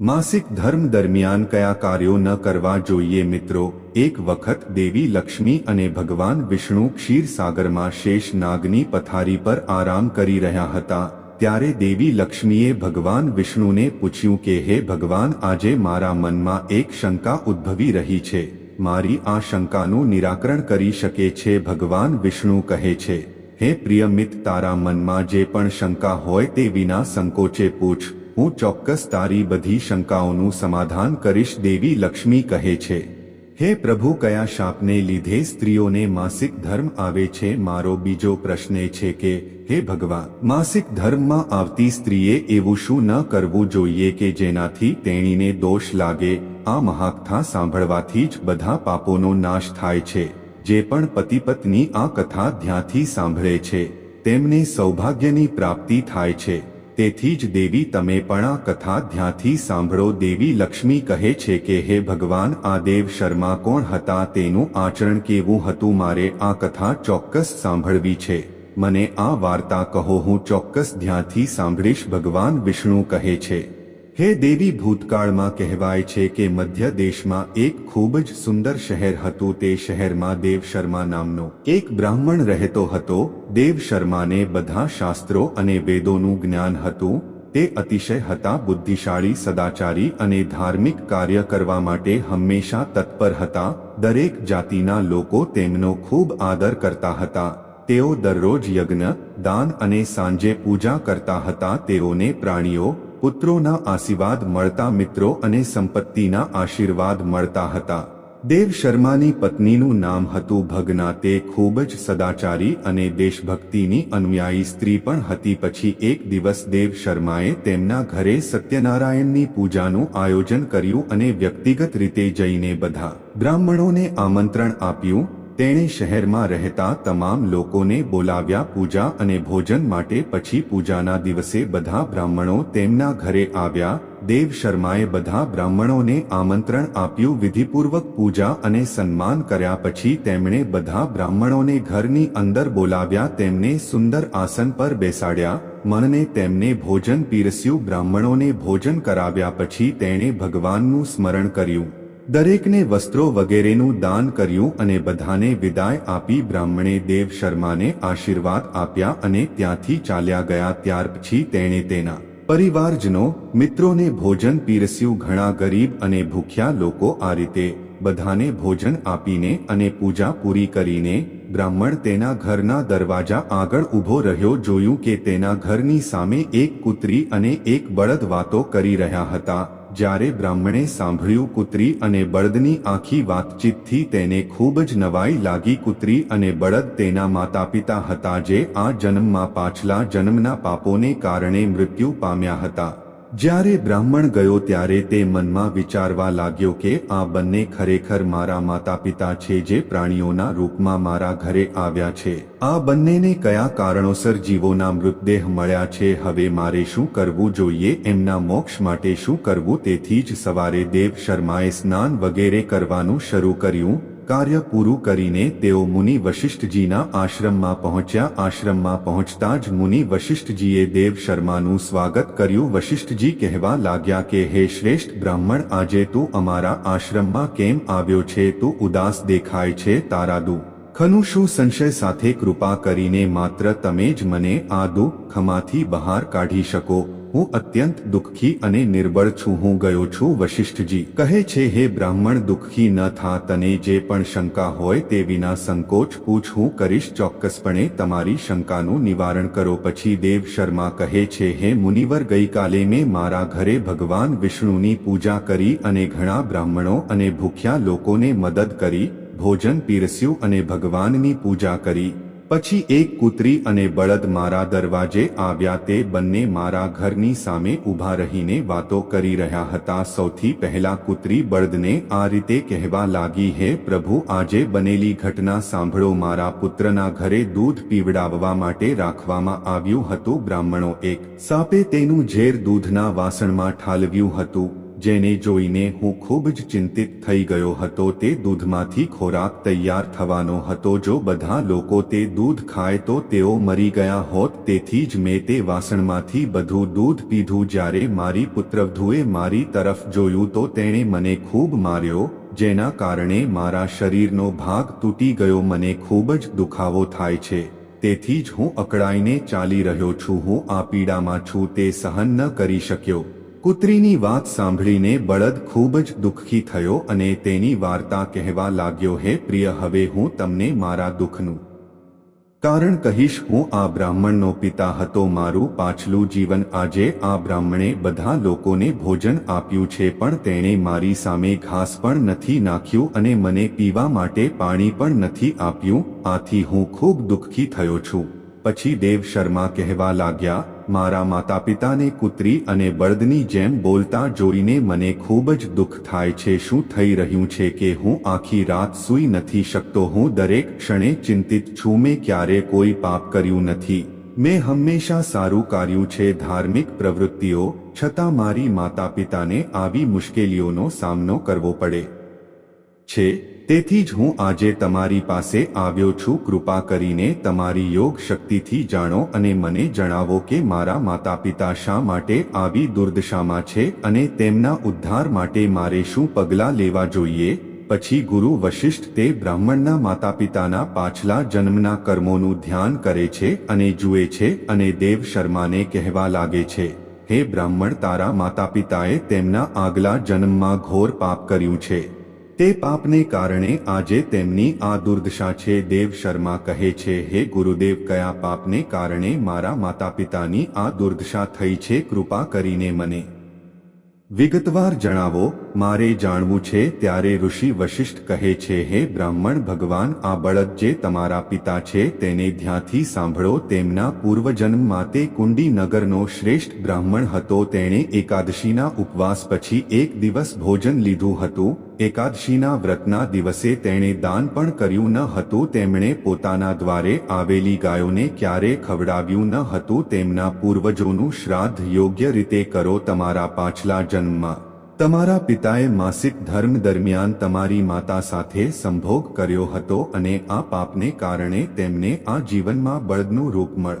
માસિક ધર્મ દરમિયાન કયા કાર્યો ન કરવા જોઈએ મિત્રો? એક વખત દેવી લક્ષ્મી અને ભગવાન વિષ્ણુ ક્ષીરસાગરમાં શેષ નાગની પથારી પર આરામ કરી રહ્યા હતા. ત્યારે દેવી લક્ષ્મીએ ભગવાન વિષ્ણુને પૂછ્યું કે, હે ભગવાન, આજે મારા મનમાં એક શંકા ઉદ્ભવી રહી છે. મારી આ શંકાનું નિરાકરણ કરી શકે છે, ભગવાન વિષ્ણુ કહે છે. હે પ્રિય મિત, તારા મનમાં જે પણ શંકા હોય તે વિના સંકોચે પૂછ. હું ચોક્કસ તારી બધી શંકાઓનું સમાધાન કરીશ, દેવી લક્ષ્મી કહે છે. હે પ્રભુ, કયા શાપને લીધે સ્ત્રીઓને માસિક ધર્મ આવે છે? મારો બીજો પ્રશ્ન છે કે, હે ભગવાન, માસિક ધર્મમાં આવતી સ્ત્રીએ એવું શું ન કરવું જોઈએ કે જેનાથી તેણીને દોષ લાગે? આ મહાકથા સાંભળવાથી જ બધા પાપોનો નાશ થાય છે. જે પણ પતિ પત્ની આ કથા ધ્યાનથી સાંભળે છે, તેમને સૌભાગ્યની પ્રાપ્તિ થાય છે. તેથી જ દેવી તમે પણ આ કથા ધ્યાંથી સાંભળો. દેવી લક્ષ્મી કહે છે કે, હે ભગવાન, આ દેવ શર્મા કોણ હતા? તેનું આચરણ કેવું હતું? મારે આ કથા ચોક્કસ સાંભળવી છે. મને આ વાર્તા કહો. હું ચોક્કસ ધ્યાંથી સાંભળીશ. ભગવાન વિષ્ણુ કહે છે. હે દેવી, ભૂતકાળમાં કહેવાય છે કે, મધ્ય દેશમાં એક ખૂબ જ સુંદર શહેર હતું. તે શહેરમાં દેવ શર્મા નામનો એક બ્રાહ્મણ રહેતો હતો. દેવ શર્માને બધા શાસ્ત્રો અને વેદોનું જ્ઞાન હતું, તે અતિશય હતા બુદ્ધિશાળી, સદાચારી અને ધાર્મિક કાર્ય કરવા માટે હંમેશા તત્પર હતા, દરેક જાતિના લોકો તેમનો ખૂબ આદર કરતા હતા, તેઓ દરરોજ યજ્ઞ, દાન અને સાંજે પૂજા કરતા હતા, તેઓને પ્રાણીઓ, પુત્રોના આશીર્વાદ મળતા, મિત્રો અને સંપત્તિના આશીર્વાદ મળતા હતા. દેવ શર્માની પત્નીનું નામ હતું ભગના. તે ખૂબ જ સદાચારી અને દેશભક્તિની અનુયાયી સ્ત્રી પણ હતી. પછી એક દિવસ દેવ શર્માએ તેમના ઘરે સત્યનારાયણની પૂજાનું આયોજન કર્યું અને વ્યક્તિગત રીતે જઈને બધા બ્રાહ્મણોને આમંત્રણ આપ્યું. તેણે શહેરમાં રહેતા તમામ લોકોને બોલાવ્યા પૂજા અને ભોજન માટે પછી પૂજાના દિવસે બધા બ્રાહ્મણો તેમના ઘરે આવ્યા. દેવ શર્માએ બધા બ્રાહ્મણોને આમંત્રણ આપ્યું. વિધિપૂર્વક પૂજા અને સન્માન કર્યા પછી તેમણે બધા બ્રાહ્મણોને ઘરની અંદર બોલાવ્યા. તેમને સુંદર આસન પર બેસાડ્યા. મનને તેમને ભોજન પીરસ્યું. બ્રાહ્મણોને ભોજન કરાવ્યા પછી તેણે ભગવાનનું સ્મરણ કર્યું. દરેકને વસ્ત્રો વગેરેનું દાન કર્યું અને બધાને વિદાય આપી બ્રાહ્મણે દેવ શર્માને આશીર્વાદ આપ્યા અને ત્યાંથી ચાલ્યા ગયા ત્યાર પછી તેણે તેના પરિવારજનો, મિત્રોને ભોજન પીરસ્યું ઘણા ગરીબ અને ભૂખ્યા લોકો આ રીતે બધાને ભોજન આપીને અને પૂજા પૂરી કરીને બ્રાહ્મણ તેના ઘરના દરવાજા આગળ ઊભો રહ્યો જોયું કે તેના ઘરની સામે એક કૂતરી અને એક બળદ વાતો કરી રહ્યા હતા. જ્યારે બ્રાહ્મણે સાંભળ્યું, કૂતરી અને બળદની આખી વાતચીતથી તેને ખૂબ જ નવાઈ લાગી. કૂતરી અને બળદ તેના માતા પિતા હતા જે આ જન્મમાં પાછલા જન્મના પાપોને કારણે મૃત્યુ પામ્યા હતા. જ્યારે બ્રાહ્મણ ગયો ત્યારે તે મનમાં વિચારવા લાગ્યો કે આ બંને ખરેખર મારા માતા પિતા છે જે પ્રાણીઓના રૂપમાં મારા ઘરે આવ્યા છે. આ બંનેને કયા કારણોસર જીવોના મૃતદેહ મળ્યા છે હવે મારે શું કરવું જોઈએ, એમના મોક્ષ માટે શું કરવું, તેથી જ સવારે દેવ શર્માએ સ્નાન વગેરે કરવાનું શરૂ કર્યું. કાર્ય પૂરું કરીને તેઓ મુનિ વશિષ્ઠજીના આશ્રમમાં પહોંચ્યા. આશ્રમમાં પહોંચતા જ મુનિ વશિષ્ઠજીએ દેવ શર્માનું સ્વાગત કર્યું. વશિષ્ઠજી કહેવા લાગ્યા કે, હે શ્રેષ્ઠ બ્રાહ્મણ, આજે તું અમારા આશ્રમમાં કેમ આવ્યો છે? તું ઉદાસ દેખાય છે તારા દુઃખનું શું સંશય સાથે કૃપા કરીને માત્ર તમે જ મને આ દુઃખમાંથી બહાર કાઢી શકો. હું અત્યંત દુઃખી અને નિર્બળ છું. હું ગયો છું વશિષ્ઠજી. કહે છે, હે બ્રાહ્મણ, દુઃખી ન થા. તને જે પણ શંકા હોય તે વિના સંકોચ પૂછ. હું કરીશ ચોક્કસપણે તમારી શંકાનું નિવારણ કરો. પછી દેવ શર્મા કહે છે, હે મુનિવર, ગઈકાલે મેં મારા ઘરે ભગવાન વિષ્ણુની પૂજા કરી અને ઘણા બ્રાહ્મણો અને ભૂખ્યા લોકોને મદદ કરી. ભોજન પીરસ્યું અને ભગવાનની પૂજા કરી. પછી એક કૂતરી અને બળદ મારા દરવાજે આવ્યા તે બંને મારા ઘરની સામે ઊભા રહીને વાતો કરી રહ્યા હતા. સૌથી પહેલા કૂતરી બળદને આ રીતે કહેવા લાગી, હે પ્રભુ, આજે બનેલી ઘટના સાંભળો. મારા પુત્રના ઘરે દૂધ પીવડાવવા માટે રાખવામાં આવ્યું હતું બ્રાહ્મણો એક. સાપે તેનું ઝેર દૂધના વાસણમાં ઠાલવ્યું હતું. જેને જોઈને હું ખૂબ જ ચિંતિત થઈ ગયો હતો, તે દૂધમાંથી ખોરાક તૈયાર થવાનો હતો. જો બધા લોકો તે દૂધ ખાય તો તેઓ મરી ગયા હોત, તેથી જ મેં તે વાસણમાંથી બધું દૂધ પીધું. જ્યારે મારી પુત્રવધુએ મારી તરફ જોયું તો તેણે મને ખૂબ માર્યો, જેના કારણે મારા શરીરનો ભાગ તૂટી ગયો. મને ખૂબ જ દુખાવો થાય છે, તેથી જ હું અકળાઈને ચાલી રહ્યો છું. હું આ પીડામાં છું, તે સહન ન કરી શક્યો. કૂતરીની વાત સાંભળીને બળદ ખૂબ જ દુઃખી થયો અને તેની વાર્તા કહેવા લાગ્યો, હે પ્રિય, હવે હું તમને મારા દુઃખનું કારણ કહીશ. હું આ બ્રાહ્મણનો પિતા હતો. મારું પાછલું જીવન આજે આ બ્રાહ્મણે બધા લોકોને ભોજન આપ્યું છે, પણ તેણે મારી સામે ઘાસ પણ નથી નાખ્યું અને મને પીવા માટે પાણી પણ નથી આપ્યું. આથી હું ખૂબ દુઃખી થયો છું. પછી દેવ શર્મા કહેવા લાગ્યા મારા માતા પિતાને કૂતરી અને બળદની જેમ બોલતા જોઈને મને ખૂબ જ દુઃખ થાય છે, શું થઈ રહ્યું છે કે હું આખી રાત સૂઈ નથી શકતો, હું દરેક ક્ષણે ચિંતિત છું, મેં ક્યારે કોઈ પાપ કર્યું નથી. મેં હંમેશા સારું કર્યું છે, ધાર્મિક પ્રવૃત્તિઓ, છતાં મારી માતા પિતાને આવી મુશ્કેલીઓનો સામનો કરવો પડે છે. તેથી જ હું આજે તમારી પાસે આવ્યો છું. કૃપા કરીને તમારી યોગ શક્તિથી જાણો અને મને જણાવો કે મારા માતા પિતા શા માટે આવી દુર્દશામાં છે અને તેમના ઉદ્ધાર માટે મારે શું પગલાં લેવા જોઈએ? પછી ગુરુ વશિષ્ઠ તે બ્રાહ્મણના માતા પિતાના પાછલા જન્મના કર્મોનું ધ્યાન કરે છે અને જુએ છે અને દેવ શર્માને કહેવા લાગે છે, હે બ્રાહ્મણ, તારા માતા પિતાએ તેમના આગલા જન્મમાં ઘોર પાપ કર્યું છે. તે પાપને કારણે આજે તેમની આ દુર્દશા છે. દેવ શર્મા કહે છે, હે ગુરુદેવ, કયા પાપને કારણે મારા માતા પિતાની આ દુર્દશા થઈ છે? કૃપા કરીને મને વિગતવાર જણાવો. મારે જાણવું છે ત્યારે ઋષિ વશિષ્ઠ કહે છે, હે બ્રાહ્મણ, ભગવાન, આ બળદ જે તમારા પિતા છે તેને ધ્યાંથી સાંભળો, તેમના પૂર્વજન્મ માતે કુંડી નગરનો શ્રેષ્ઠ બ્રાહ્મણ હતો. તેણે એકાદશીના ઉપવાસ પછી એક દિવસ ભોજન લીધું હતું. એકાદશીના વ્રતના દિવસે તેણે દાન પણ કર્યું ન હતું. તેમણે પોતાના દ્વારે આવેલી ગાયોને ક્યારે ખવડાવ્યું ન હતું. તેમના પૂર્વજોનું શ્રાદ્ધ યોગ્ય રીતે કરો તમારા પાછલા જન્મમાં. તમારા પિતાએ માસિક ધર્મ દરમિયાન તમારી માતા સાથે સંભોગ કર્યો હતો અને આ પાપને કારણે તેમને આ જીવનમાં બળદનું રૂપ મળ.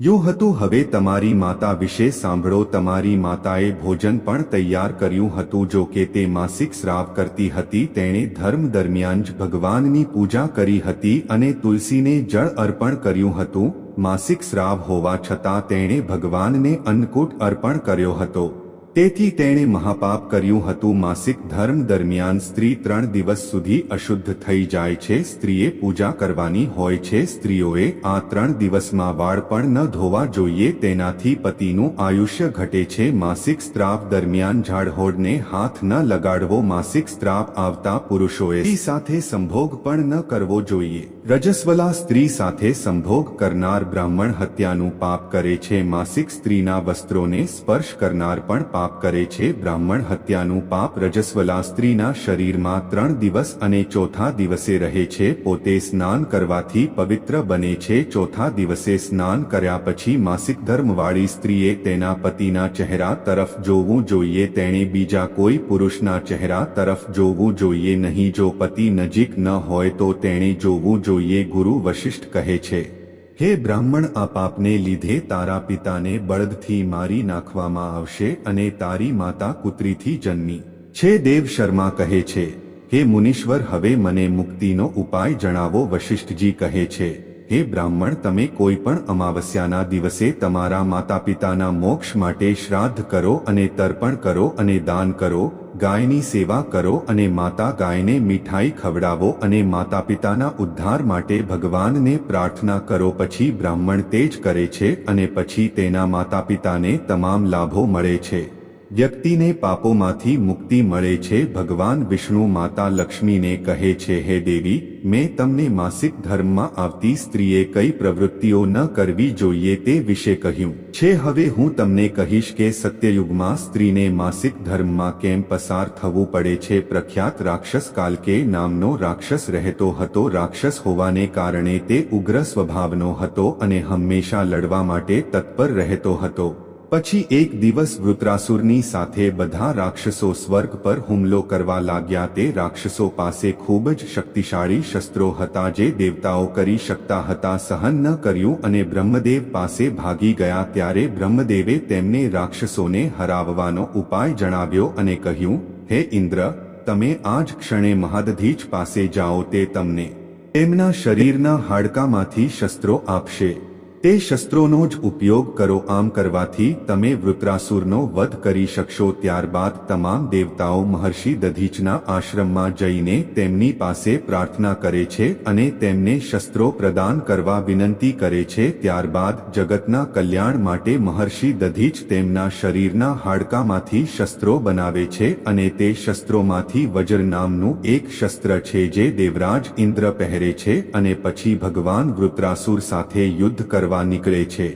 યો હતું, હવે તમારી માતા વિશે સાંભળો, તમારી માતાએ ભોજન પણ તૈયાર કર્યું હતું, જો કે તે માસિક શ્રાવ કરતી હતી, તેણે ધર્મ દરમિયાન જ ભગવાનની પૂજા કરી હતી અને તુલસીને જળ અર્પણ કર્યું હતું. માસિક શ્રાવ હોવા છતાં તેણે ભગવાનને અન્નકૂટ અર્પણ કર્યો હતો. તેથી તેણે મહાપાપ કર્યું હતું. માસિક ધર્મ દરમિયાન સ્ત્રી ત્રણ દિવસ સુધી અશુદ્ધ થઈ જાય છે. સ્ત્રીએ પૂજા કરવાની હોય છે. સ્ત્રીઓએ આ ત્રણ દિવસમાં વાળ પણ ન ધોવા જોઈએ. તેનાથી પતિનું આયુષ્ય ઘટે છે. માસિક સ્ત્રાવ દરમિયાન ઝાડહોડને હાથ ન લગાડવો. માસિક સ્ત્રાવ આવતા પુરુષોએ સાથે સંભોગ પણ ન કરવો જોઈએ. રજસ્વલા સ્ત્રી સાથે સંભોગ કરનાર બ્રાહ્મણ હત્યાનું પાપ કરે છે. માસિક સ્ત્રીના વસ્ત્રોને સ્પર્શ કરનાર પણ પાપ પાપ કરે છે. બ્રાહ્મણ હત્યાનું પાપ રજસ્વલા સ્ત્રીના શરીરમાં ત્રણ દિવસ અને ચોથા દિવસે રહે છે. પોતે સ્નાન કરવાથી પવિત્ર બને છે. ચોથા દિવસે સ્નાન કર્યા પછી માસિક ધર્મવાળી સ્ત્રીએ તેના પતિના ચહેરા તરફ જોવું જોઈએ. તેણે બીજા કોઈ પુરુષના ચહેરા તરફ જોવું જોઈએ નહીં. જો પતિ નજીક ન હોય તો તેણે જોવું જોઈએ. ગુરુ વશિષ્ઠ કહે છે. હે બ્રાહ્મણ, આ પાપને લીધે તારા પિતાને બળદથી મારી નાખવામાં આવશે અને તારી માતા કુતરીથી જન્મી. છે દેવ શર્મા કહે છે, હે મુનીશ્વર, હવે મને મુક્તિનો ઉપાય જણાવો, વશિષ્ઠજી કહે છે. હે બ્રાહ્મણ, તમે કોઈ પણ અમાવસ્યાના દિવસે તમારા માતા પિતાના મોક્ષ માટે શ્રાદ્ધ કરો અને તર્પણ કરો અને દાન કરો, ગાયની સેવા કરો અને માતા ગાયને મીઠાઈ ખવડાવો અને માતા પિતાના ઉદ્ધાર માટે ભગવાનને પ્રાર્થના કરો. પછી બ્રાહ્મણ તે જ કરે છે અને પછી તેના માતા પિતાને તમામ લાભો મળે છે. વ્યક્તિને પાપોમાંથી મુક્તિ મળે છે, ભગવાન વિષ્ણુ માતા લક્ષ્મીને કહે છે, હે દેવી, મેં તમને માસિક ધર્મમાં આવતી સ્ત્રીએ કઈ પ્રવૃત્તિઓ ન કરવી જોઈએ તે વિશે કહ્યું. છે, હવે હું તમને કહીશ કે સત્યયુગમાં સ્ત્રીને માસિક ધર્મમાં કેમ પસાર થવું પડે છે, પ્રખ્યાત રાક્ષસ કાલકે નામનો રાક્ષસ રહેતો હતો, રાક્ષસ હોવાને કારણે તે ઉગ્ર સ્વભાવનો હતો અને હંમેશા લડવા માટે તત્પર રહેતો હતો. પછી એક દિવસ વૃત્રાસુરની સાથે બધા રાક્ષસો સ્વર્ગ પર હુમલો કરવા લાગ્યા તે રાક્ષસો પાસે ખૂબ જ શક્તિશાળી શસ્ત્રો હતા જે દેવતાઓ કરી શકતા હતા, સહન ન કર્યું અને બ્રહ્મદેવ પાસે ભાગી ગયા ત્યારે બ્રહ્મદેવે તેમને રાક્ષસોને હરાવવાનો ઉપાય જણાવ્યો અને કહ્યું, હે ઇન્દ્ર, તમે આ જ ક્ષણે મહાદધીજ પાસે જાઓ તે તમને તેમના શરીરના હાડકામાંથી શસ્ત્રો આપશે. તે શસ્ત્રોનો જ ઉપયોગ કરો. આમ કરવાથી તમે વૃત્રાસુરનો વધ કરી શકશો. ત્યારબાદ તમામ દેવતાઓ મહર્ષિ દધીચના આશ્રમમાં જઈને તેમની પાસે પ્રાર્થના કરે છે અને તેમને શસ્ત્રો પ્રદાન કરવા વિનંતી કરે છે. ત્યારબાદ જગતના કલ્યાણ માટે મહર્ષિ દધીચ તેમના શરીરના હાડકામાંથી શસ્ત્રો બનાવે છે અને તે શસ્ત્રોમાંથી વજ્ર નામનું એક શસ્ત્ર છે જે દેવરાજ ઇન્દ્ર પહેરે છે અને પછી ભગવાન વૃત્રાસુર સાથે યુદ્ધ કરવા કરવા નીકળે છે.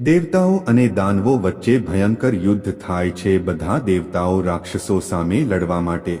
દેવતાઓ અને દાનવો વચ્ચે ભયંકર યુદ્ધ થાય છે. બધા દેવતાઓ રાક્ષસો સામે લડવા માટે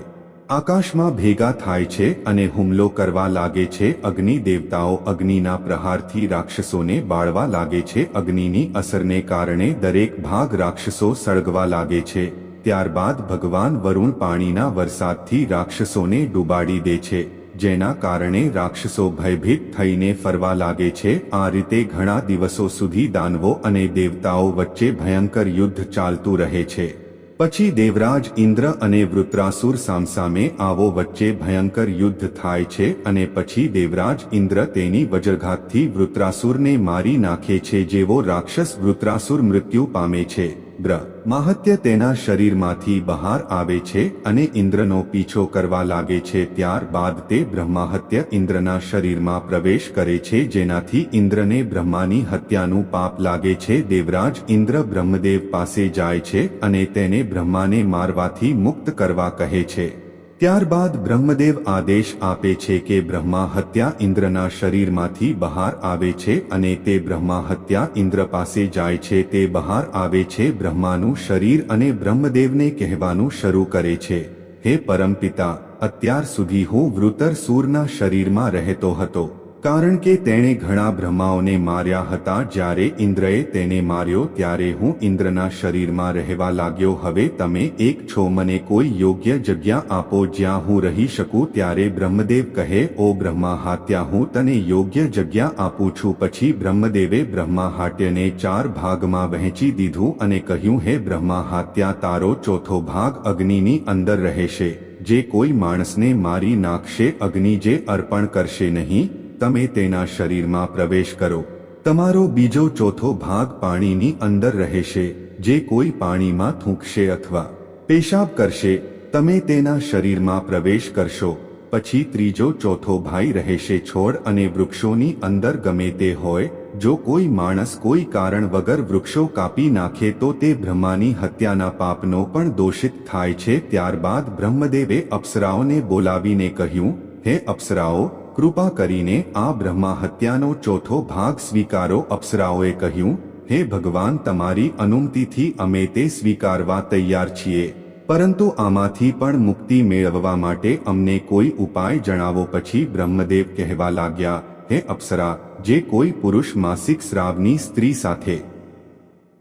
આકાશમાં ભેગા થાય છે અને હુમલો કરવા લાગે છે. અગ્નિ દેવતાઓ અગ્નિના પ્રહારથી રાક્ષસોને બાળવા લાગે છે. અગ્નિની અસરને કારણે દરેક ભાગ રાક્ષસો સળગવા લાગે છે. ત્યારબાદ ભગવાન વરુણ પાણીના વરસાદથી રાક્ષસોને ડૂબાડી દે છે. જેના કારણે રાક્ષસો ભયભીત થઈને ફરવા લાગે છે, આ રીતે ઘણા દિવસો સુધી દાનવો અને દેવતાઓ વચ્ચે ભયંકર યુદ્ધ ચાલતું રહે છે. પછી દેવરાજ ઇન્દ્ર અને વૃત્રાસુર સામસામે આવો વચ્ચે ભયંકર યુદ્ધ થાય છે અને પછી દેવરાજ ઇન્દ્ર તેની વજ્રઘાતથી વૃત્રાસુરને મારી નાખે છે જેવો રાક્ષસ વૃત્રાસુર મૃત્યુ પામે છે. બ્રહ્માહત્ય તેના શરીરમાંથી બહાર આવે છે અને ઇન્દ્રનો પીછો કરવા લાગે છે ત્યારબાદ તે બ્રહ્માહત્ય ઇન્દ્રના શરીરમાં પ્રવેશ કરે છે જેનાથી ઇન્દ્રને બ્રહ્માની હત્યાનું પાપ લાગે છે. દેવરાજ ઇન્દ્ર બ્રહ્મદેવ પાસે જાય છે અને તેને બ્રહ્માને મારવાથી મુક્ત કરવા કહે છે. ત્યારબાદ બ્રહ્મદેવ આદેશ આપે છે કે બ્રહ્મા હત્યા ઇન્દ્રના શરીરમાંથી બહાર આવે છે અને તે બ્રહ્મા હત્યા ઇન્દ્ર પાસે જાય છે. તે બહાર આવે છે. બ્રહ્માનું શરીર અને બ્રહ્મદેવને કહેવાનું શરૂ કરે છે. હે પરમપિતા, અત્યાર સુધી હું વૃતર સૂરના શરીરમાં રહેતો હતો. કારણ કે તેણે ઘણા બ્રહ્માઓને માર્યા હતા જ્યારે ઇન્દ્રએ તેને માર્યો ત્યારે હું ઇન્દ્રના શરીરમાં રહેવા લાગ્યો, હવે તમે એક છો, મને કોઈ યોગ્ય જગ્યા આપો જ્યાં હું રહી શકું, ત્યારે બ્રહ્મદેવ કહે, ઓ બ્રહ્મા હાત્યા હું તને યોગ્ય જગ્યા આપું છું. પછી બ્રહ્મદેવે બ્રહ્મા હાટ્યને ચાર ભાગમાં વહેંચી દીધું અને કહ્યું, હે બ્રહ્મા હાત્યા તારો ચોથો ભાગ અગ્નિની અંદર રહેશે. જે કોઈ માણસને મારી નાખશે, અગ્નિ જે અર્પણ કરશે નહીં તમે તેના શરીરમાં પ્રવેશ કરો. તમારો બીજો ચોથો ભાગ પાણીની અંદર રહેશે, જે કોઈ પાણીમાં થૂંકશે અથવા પેશાબ કરશે. તમે તેના શરીરમાં પ્રવેશ કરશો, પછી ત્રીજો ચોથો ભાઈ રહેશે છોડ અને વૃક્ષોની અંદર ગમે તે હોય, જો કોઈ માણસ કોઈ કારણ વગર વૃક્ષો કાપી નાખે તો તે બ્રહ્માની હત્યાના પાપનો પણ દોષિત થાય છે. ત્યારબાદ બ્રહ્મદેવે અપ્સરાઓને બોલાવીને કહ્યું, હે અપ્સરાઓ કૃપા કરીને આ બ્રહ્મા હત્યાનો ચોથો ભાગ સ્વીકારો અપ્સરાઓએ કહ્યું, હે ભગવાન, તમારી અનુમતિથી અમે તે સ્વીકારવા તૈયાર છીએ. પરંતુ આમાંથી પણ મુક્તિ મેળવવા માટે અમને કોઈ ઉપાય જણાવો. પછી બ્રહ્મદેવ કહેવા લાગ્યા, હે અપ્સરા, જે કોઈ પુરુષ માસિક શ્રાવની સ્ત્રી સાથે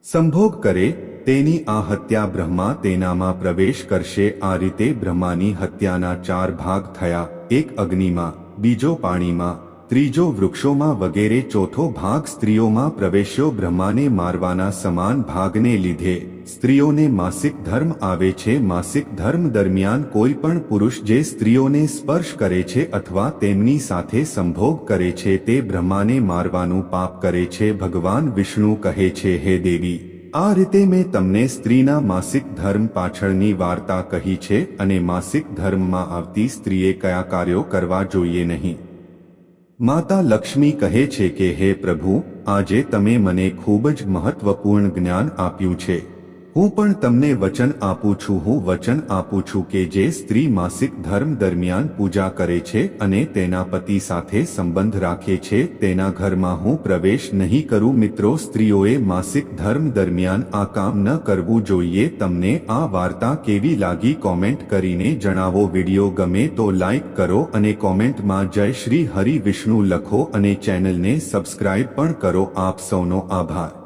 સંભોગ કરે, તેની આ હત્યા બ્રહ્મા તેનામાં પ્રવેશ કરશે. આ રીતે બ્રહ્માની હત્યાના ચાર ભાગ થયા, એક અગ્નિમાં. બીજો પાણીમાં, ત્રીજો વૃક્ષોમાં વગેરે ચોથો ભાગ સ્ત્રીઓમાં પ્રવેશ્યો બ્રહ્માને મારવાના સમાન ભાગને લીધે, સ્ત્રીઓને માસિક ધર્મ આવે છે. માસિક ધર્મ દરમિયાન કોઈ પણ પુરુષ જે સ્ત્રીઓને સ્પર્શ કરે છે અથવા તેમની સાથે સંભોગ કરે છે તે બ્રહ્માને મારવાનું પાપ કરે છે. ભગવાન વિષ્ણુ કહે છે, હે દેવી આ રીતે મેં તમને સ્ત્રીના માસિક ધર્મ પાછળની વાર્તા કહી છે અને માસિક ધર્મમાં આવતી સ્ત્રીએ કયા કાર્યો કરવા જોઈએ નહીં. માતા લક્ષ્મી કહે છે કે, હે પ્રભુ, આજે તમે મને ખૂબ જ મહત્વપૂર્ણ જ્ઞાન આપ્યું છે. હું પણ તમને વચન આપું છું, હું વચન આપું છું કે જે સ્ત્રી માસિક ધર્મ દરમિયાન પૂજા કરે છે અને તેના પતિ સાથે સંબંધ રાખે છે, તેના ઘરમાં હું પ્રવેશ નહીં કરું. મિત્રો, સ્ત્રીઓએ માસિક ધર્મ દરમિયાન આ કામ ન કરવું જોઈએ. તમને આ વાર્તા કેવી લાગી કોમેન્ટ કરીને જણાવો. વીડિયો ગમે તો લાઈક કરો અને કોમેન્ટમાં જય શ્રી હરિ વિષ્ણુ લખો અને ચેનલને સબસ્ક્રાઇબ પણ કરો. આપ સૌનો આભાર.